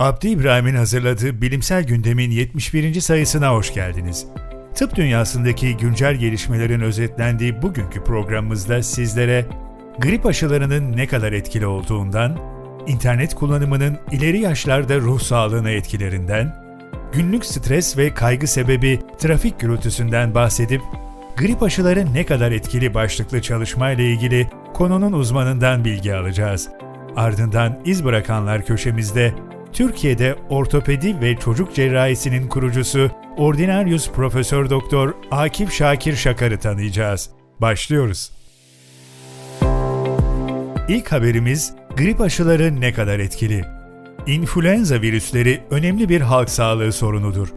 Abdi İbrahim'in hazırladığı Bilimsel Gündem'in 71. sayısına hoş geldiniz. Tıp dünyasındaki güncel gelişmelerin özetlendiği bugünkü programımızda sizlere grip aşılarının ne kadar etkili olduğundan, internet kullanımının ileri yaşlarda ruh sağlığına etkilerinden, günlük stres ve kaygı sebebi trafik gürültüsünden bahsedip grip aşıları ne kadar etkili başlıklı çalışmayla ilgili konunun uzmanından bilgi alacağız. Ardından iz bırakanlar köşemizde Türkiye'de ortopedi ve çocuk cerrahisinin kurucusu Ordinarius Profesör Doktor Akif Şakir Şakar'ı tanıyacağız. Başlıyoruz. İlk haberimiz grip aşıları ne kadar etkili? İnfluenza virüsleri önemli bir halk sağlığı sorunudur.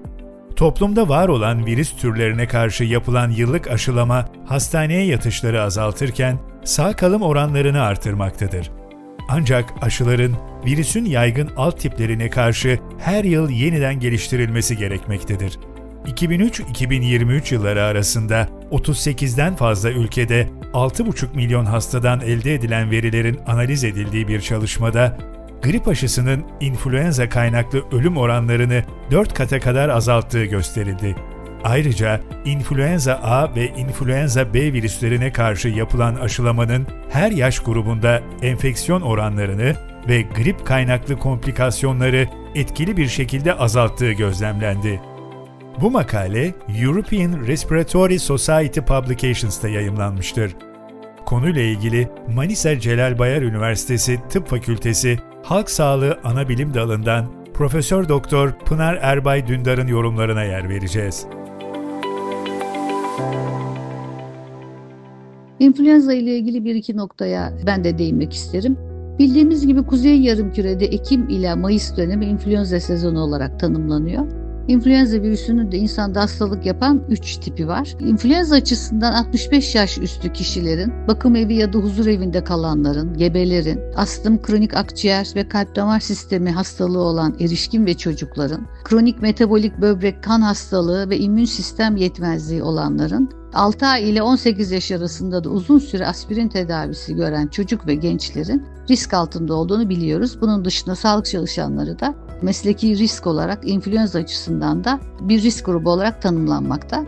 Toplumda var olan virüs türlerine karşı yapılan yıllık aşılama hastaneye yatışları azaltırken sağ kalım oranlarını artırmaktadır. Ancak aşıların virüsün yaygın alt tiplerine karşı her yıl yeniden geliştirilmesi gerekmektedir. 2003-2023 yılları arasında 38'den fazla ülkede 6,5 milyon hastadan elde edilen verilerin analiz edildiği bir çalışmada grip aşısının influenza kaynaklı ölüm oranlarını 4 kata kadar azalttığı gösterildi. Ayrıca influenza A ve influenza B virüslerine karşı yapılan aşılamanın her yaş grubunda enfeksiyon oranlarını ve grip kaynaklı komplikasyonları etkili bir şekilde azalttığı gözlemlendi. Bu makale European Respiratory Society Publications'ta yayımlanmıştır. Konuyla ilgili Manisa Celal Bayar Üniversitesi Tıp Fakültesi Halk Sağlığı Anabilim Dalı'ndan Profesör Doktor Pınar Erbay Dündar'ın yorumlarına yer vereceğiz. İnfluenza ile ilgili bir iki noktaya ben de değinmek isterim. Bildiğimiz gibi Kuzey Yarımküre'de Ekim ile Mayıs dönemi influenza sezonu olarak tanımlanıyor. İnfluenza virüsünün de insanda hastalık yapan 3 tipi var. İnfluenza açısından 65 yaş üstü kişilerin, bakım evi ya da huzur evinde kalanların, gebelerin, astım, kronik akciğer ve kalp damar sistemi hastalığı olan erişkin ve çocukların, kronik metabolik böbrek kan hastalığı ve immün sistem yetmezliği olanların, 6 ay ile 18 yaş arasında da uzun süre aspirin tedavisi gören çocuk ve gençlerin risk altında olduğunu biliyoruz. Bunun dışında sağlık çalışanları da mesleki risk olarak influenza açısından da bir risk grubu olarak tanımlanmakta.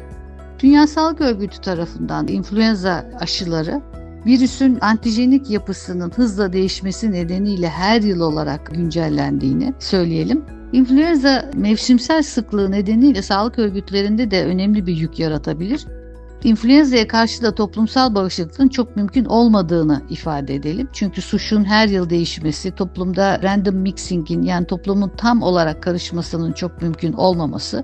Dünya Sağlık Örgütü tarafından influenza aşıları virüsün antijenik yapısının hızla değişmesi nedeniyle her yıl olarak güncellendiğini söyleyelim. İnfluenza mevsimsel sıklığı nedeniyle sağlık örgütlerinde de önemli bir yük yaratabilir. İnfluenza'ya karşı da toplumsal bağışıklığın çok mümkün olmadığını ifade edelim. Çünkü suçun her yıl değişmesi, toplumda random mixing'in yani toplumun tam olarak karışmasının çok mümkün olmaması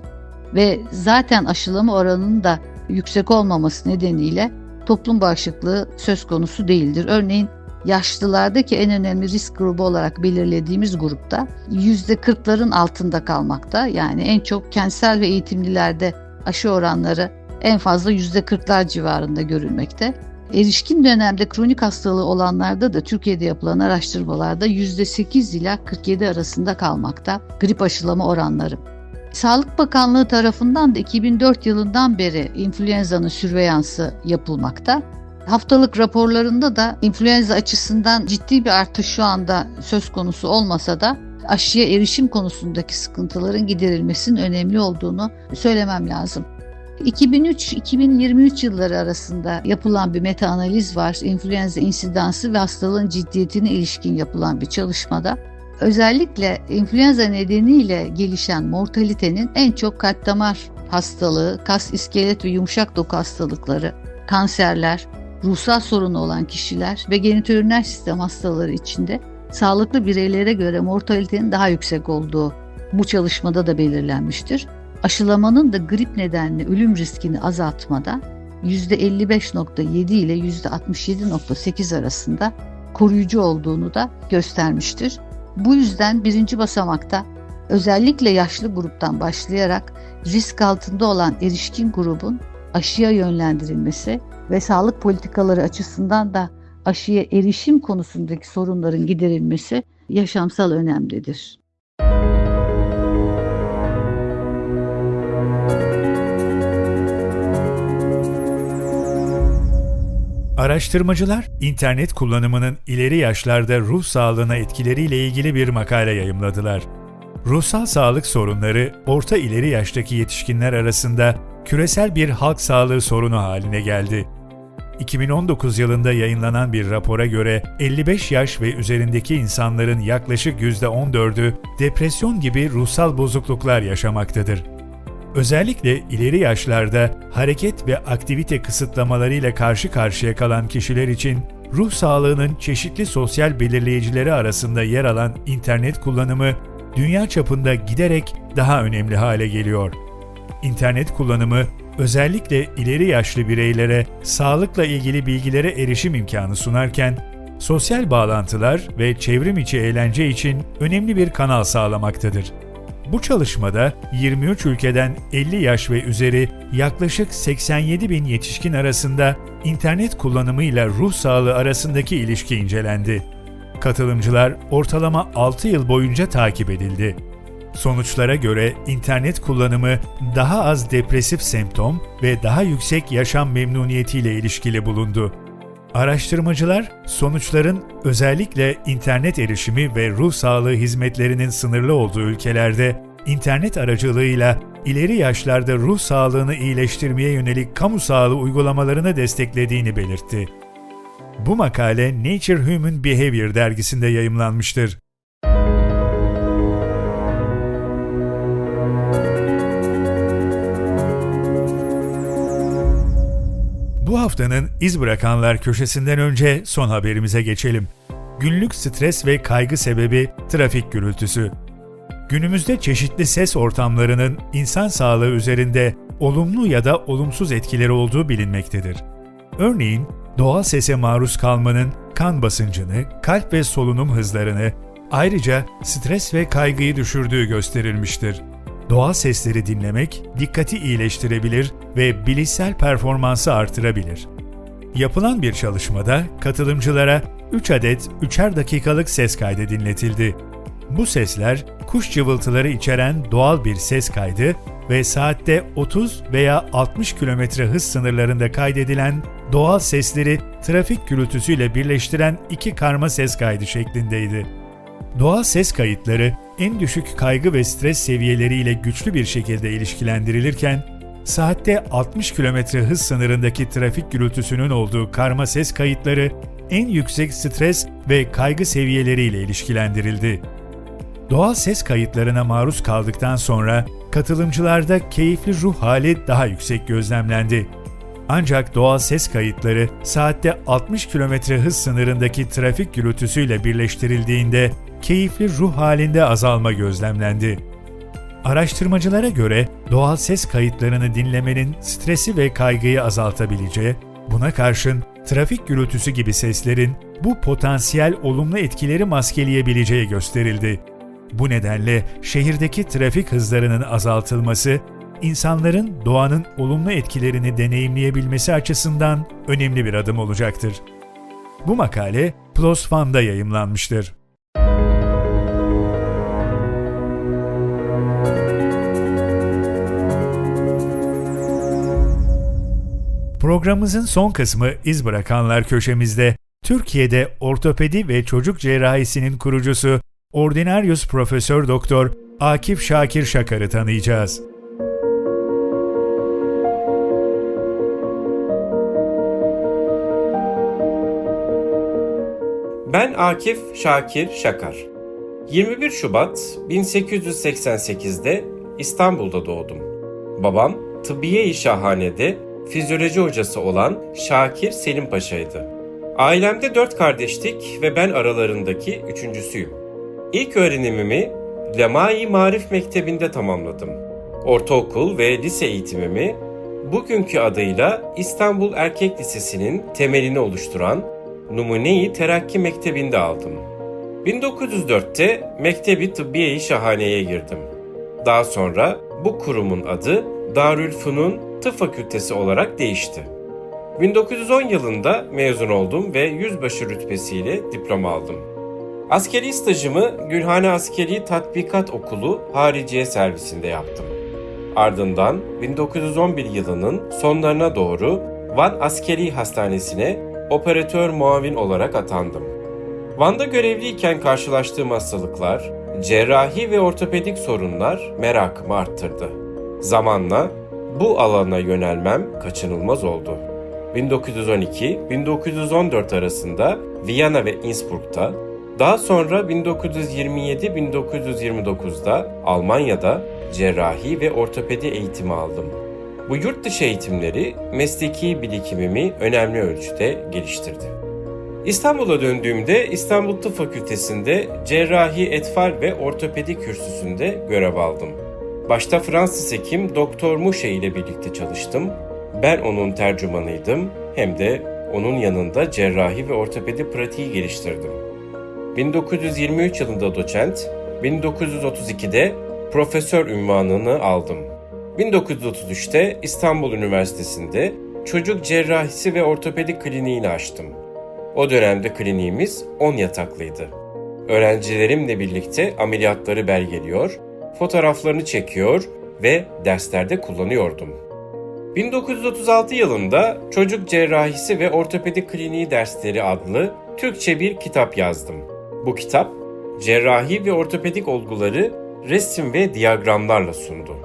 ve zaten aşılama oranının da yüksek olmaması nedeniyle toplum bağışıklığı söz konusu değildir. Örneğin yaşlılardaki en önemli risk grubu olarak belirlediğimiz grupta %40'ların altında kalmakta. Yani en çok kentsel ve eğitimlilerde aşı oranları en fazla %40'lar civarında görülmekte. Erişkin dönemde kronik hastalığı olanlarda da Türkiye'de yapılan araştırmalarda %8 ila 47 arasında kalmakta grip aşılama oranları. Sağlık Bakanlığı tarafından da 2004 yılından beri influenza'nın sürveyansı yapılmakta. Haftalık raporlarında da influenza açısından ciddi bir artış şu anda söz konusu olmasa da aşıya erişim konusundaki sıkıntıların giderilmesinin önemli olduğunu söylemem lazım. 2003-2023 yılları arasında yapılan bir meta analiz var. İnfluenza insidansı ve hastalığın ciddiyetine ilişkin yapılan bir çalışmada özellikle influenza nedeniyle gelişen mortalitenin en çok kalp damar hastalığı, kas iskelet ve yumuşak doku hastalıkları, kanserler, ruhsal sorunu olan kişiler ve genitoüriner sistem hastaları içinde sağlıklı bireylere göre mortalitenin daha yüksek olduğu bu çalışmada da belirlenmiştir aşılamanın da grip nedenli ölüm riskini azaltmada %55.7 ile %67.8 arasında koruyucu olduğunu da göstermiştir. Bu yüzden birinci basamakta özellikle yaşlı gruptan başlayarak risk altında olan erişkin grubun aşıya yönlendirilmesi ve sağlık politikaları açısından da aşıya erişim konusundaki sorunların giderilmesi yaşamsal önemlidir. Araştırmacılar, internet kullanımının ileri yaşlarda ruh sağlığına etkileriyle ilgili bir makale yayımladılar. Ruhsal sağlık sorunları orta ileri yaştaki yetişkinler arasında küresel bir halk sağlığı sorunu haline geldi. 2019 yılında yayınlanan bir rapora göre 55 yaş ve üzerindeki insanların yaklaşık %14'ü depresyon gibi ruhsal bozukluklar yaşamaktadır. Özellikle ileri yaşlarda hareket ve aktivite kısıtlamalarıyla karşı karşıya kalan kişiler için ruh sağlığının çeşitli sosyal belirleyicileri arasında yer alan internet kullanımı dünya çapında giderek daha önemli hale geliyor. İnternet kullanımı özellikle ileri yaşlı bireylere sağlıkla ilgili bilgilere erişim imkanı sunarken, sosyal bağlantılar ve çevrim içi eğlence için önemli bir kanal sağlamaktadır. Bu çalışmada 23 ülkeden 50 yaş ve üzeri yaklaşık 87 bin yetişkin arasında internet kullanımıyla ruh sağlığı arasındaki ilişki incelendi. Katılımcılar ortalama 6 yıl boyunca takip edildi. Sonuçlara göre internet kullanımı daha az depresif semptom ve daha yüksek yaşam memnuniyetiyle ilişkili bulundu. Araştırmacılar sonuçların özellikle internet erişimi ve ruh sağlığı hizmetlerinin sınırlı olduğu ülkelerde internet aracılığıyla ileri yaşlarda ruh sağlığını iyileştirmeye yönelik kamu sağlığı uygulamalarını desteklediğini belirtti. Bu makale Nature Human Behavior dergisinde yayımlanmıştır. Bu haftanın iz bırakanlar köşesinden önce son haberimize geçelim. Günlük stres ve kaygı sebebi trafik gürültüsü. Günümüzde çeşitli ses ortamlarının insan sağlığı üzerinde olumlu ya da olumsuz etkileri olduğu bilinmektedir. Örneğin doğal sese maruz kalmanın kan basıncını, kalp ve solunum hızlarını, ayrıca stres ve kaygıyı düşürdüğü gösterilmiştir. Doğal sesleri dinlemek dikkati iyileştirebilir ve bilişsel performansı artırabilir. Yapılan bir çalışmada katılımcılara 3 adet 3'er dakikalık ses kaydı dinletildi. Bu sesler kuş cıvıltıları içeren doğal bir ses kaydı ve saatte 30 veya 60 km hız sınırlarında kaydedilen doğal sesleri trafik gürültüsüyle birleştiren iki karma ses kaydı şeklindeydi. Doğal ses kayıtları en düşük kaygı ve stres seviyeleriyle güçlü bir şekilde ilişkilendirilirken, saatte 60 km hız sınırındaki trafik gürültüsünün olduğu karma ses kayıtları en yüksek stres ve kaygı seviyeleriyle ilişkilendirildi. Doğal ses kayıtlarına maruz kaldıktan sonra katılımcılarda keyifli ruh hali daha yüksek gözlemlendi. Ancak doğal ses kayıtları saatte 60 km hız sınırındaki trafik gürültüsüyle birleştirildiğinde keyifli ruh halinde azalma gözlemlendi. Araştırmacılara göre doğal ses kayıtlarını dinlemenin stresi ve kaygıyı azaltabileceği, buna karşın trafik gürültüsü gibi seslerin bu potansiyel olumlu etkileri maskeleyebileceği gösterildi. Bu nedenle şehirdeki trafik hızlarının azaltılması, insanların doğanın olumlu etkilerini deneyimleyebilmesi açısından önemli bir adım olacaktır. Bu makale PLOS ONE'da yayımlanmıştır. Programımızın son kısmı iz bırakanlar köşemizde Türkiye'de ortopedi ve çocuk cerrahisinin kurucusu Ordinarius Profesör Doktor Akif Şakir Şakar'ı tanıyacağız. Ben Akif Şakir Şakar. 21 Şubat 1888'de İstanbul'da doğdum. Babam Tıbbiye-i Şahane'de fizyoloji hocası olan Şakir Selim Paşa'ydı. Ailemde dört kardeştik ve ben aralarındaki üçüncüsüyüm. İlk öğrenimimi Lemai Marif Mektebi'nde tamamladım. Ortaokul ve lise eğitimimi bugünkü adıyla İstanbul Erkek Lisesi'nin temelini oluşturan Numune-i Terakki Mektebi'nde aldım. 1904'te Mektebi Tıbbiye-i Şahane'ye girdim. Daha sonra bu kurumun adı Darülfünun Tıp Fakültesi olarak değişti. 1910 yılında mezun oldum ve yüzbaşı rütbesiyle diploma aldım. Askeri stajımı Gülhane Askeri Tatbikat Okulu Hariciye Servisinde yaptım. Ardından 1911 yılının sonlarına doğru Van Askeri Hastanesi'ne operatör muavin olarak atandım. Van'da görevliyken karşılaştığım hastalıklar, cerrahi ve ortopedik sorunlar merakımı arttırdı. Zamanla bu alana yönelmem kaçınılmaz oldu. 1912-1914 arasında Viyana ve Innsbruck'ta, daha sonra 1927-1929'da Almanya'da cerrahi ve ortopedi eğitimi aldım. Bu yurt dışı eğitimleri mesleki birikimimi önemli ölçüde geliştirdi. İstanbul'a döndüğümde İstanbul Tıp Fakültesi'nde cerrahi etfal ve ortopedi kürsüsünde görev aldım. Başta Fransız hekim Doktor Mouche ile birlikte çalıştım. Ben onun tercümanıydım hem de onun yanında cerrahi ve ortopedi pratiği geliştirdim. 1923 yılında doçent, 1932'de profesör ünvanını aldım. 1933'te İstanbul Üniversitesi'nde çocuk cerrahisi ve ortopedi kliniğini açtım. O dönemde kliniğimiz 10 yataklıydı. Öğrencilerimle birlikte ameliyatları belgeliyor, fotoğraflarını çekiyor ve derslerde kullanıyordum. 1936 yılında Çocuk Cerrahisi ve Ortopedi Kliniği Dersleri adlı Türkçe bir kitap yazdım. Bu kitap, cerrahi ve ortopedik olguları resim ve diyagramlarla sundu.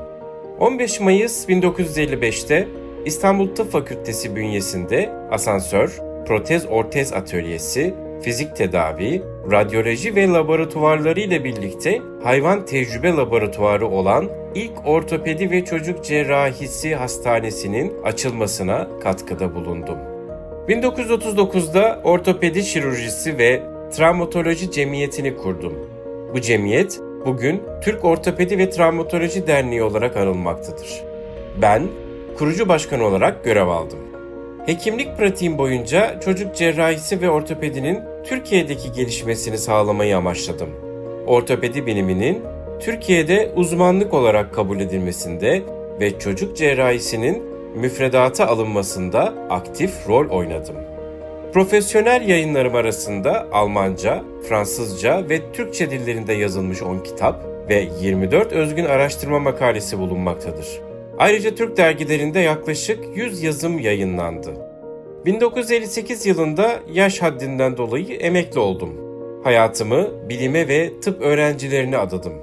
15 Mayıs 1955'te İstanbul Tıp Fakültesi bünyesinde asansör, protez ortez atölyesi, fizik tedavi, radyoloji ve laboratuvarları ile birlikte hayvan tecrübe laboratuvarı olan ilk ortopedi ve çocuk cerrahisi hastanesinin açılmasına katkıda bulundum. 1939'da ortopedi şirurjisi ve travmatoloji cemiyetini kurdum. Bu cemiyet bugün Türk Ortopedi ve Travmatoloji Derneği olarak anılmaktadır. Ben kurucu başkan olarak görev aldım. Hekimlik pratiğim boyunca çocuk cerrahisi ve ortopedinin Türkiye'deki gelişmesini sağlamayı amaçladım. Ortopedi biliminin Türkiye'de uzmanlık olarak kabul edilmesinde ve çocuk cerrahisinin müfredata alınmasında aktif rol oynadım. Profesyonel yayınlarım arasında Almanca, Fransızca ve Türkçe dillerinde yazılmış 10 kitap ve 24 özgün araştırma makalesi bulunmaktadır. Ayrıca Türk dergilerinde yaklaşık 100 yazım yayınlandı. 1958 yılında yaş haddinden dolayı emekli oldum. Hayatımı bilime ve tıp öğrencilerine adadım.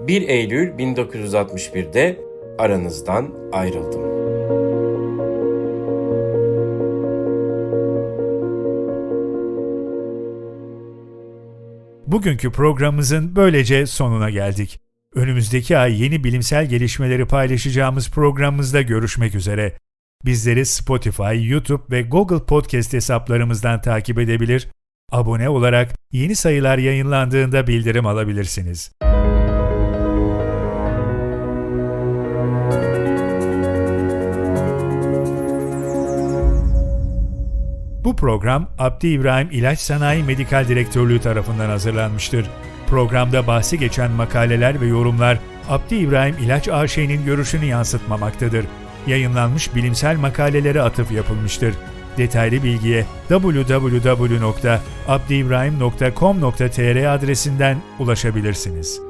1 Eylül 1961'de aranızdan ayrıldım. Bugünkü programımızın böylece sonuna geldik. Önümüzdeki ay yeni bilimsel gelişmeleri paylaşacağımız programımızda görüşmek üzere. Bizleri Spotify, YouTube ve Google Podcast hesaplarımızdan takip edebilir, abone olarak yeni sayılar yayınlandığında bildirim alabilirsiniz. Bu program Abdi İbrahim İlaç Sanayi Medikal Direktörlüğü tarafından hazırlanmıştır. Programda bahsi geçen makaleler ve yorumlar Abdi İbrahim İlaç AŞ'nin görüşünü yansıtmamaktadır. Yayınlanmış bilimsel makalelere atıf yapılmıştır. Detaylı bilgiye www.abdiibrahim.com.tr adresinden ulaşabilirsiniz.